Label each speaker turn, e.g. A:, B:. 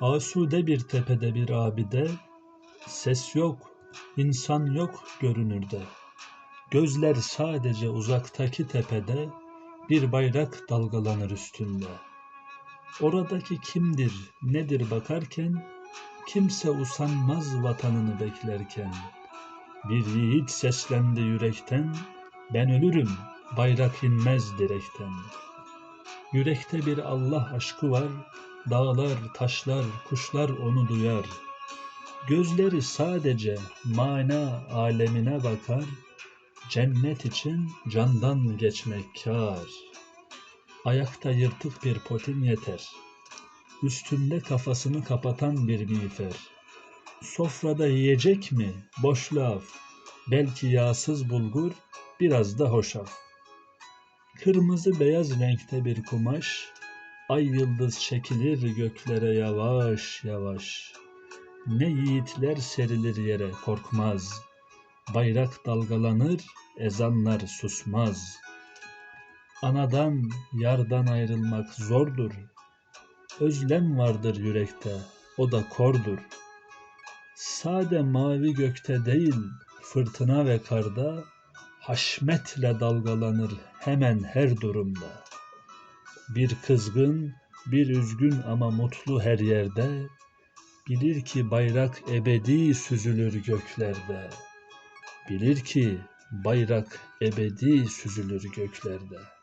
A: Asude bir tepede bir abide, ses yok, insan yok görünürde. Gözler sadece uzaktaki tepede, bir bayrak dalgalanır üstünde. Oradaki kimdir, nedir bakarken, kimse usanmaz vatanını beklerken. Bir yiğit seslendi yürekten, ben ölürüm, bayrak inmez direkten. Yürekte bir Allah aşkı var, dağlar, taşlar, kuşlar onu duyar. Gözleri sadece mana alemine bakar, cennet için candan geçmek kâr. Ayakta yırtık bir potin yeter, üstünde kafasını kapatan bir miğfer. Sofrada yiyecek mi? Boş laf, belki yağsız bulgur, biraz da hoşaf. Kırmızı beyaz renkte bir kumaş, ay yıldız çekilir göklere yavaş yavaş. Ne yiğitler serilir yere korkmaz. Bayrak dalgalanır, ezanlar susmaz. Anadan, yardan ayrılmak zordur. Özlem vardır yürekte, o da kordur. Sade mavi gökte değil, fırtına ve karda, haşmetle dalgalanır hemen her durumda. Bir kızgın, bir üzgün ama mutlu her yerde, bilir ki bayrak ebedi süzülür göklerde. Bilir ki bayrak ebedi süzülür göklerde.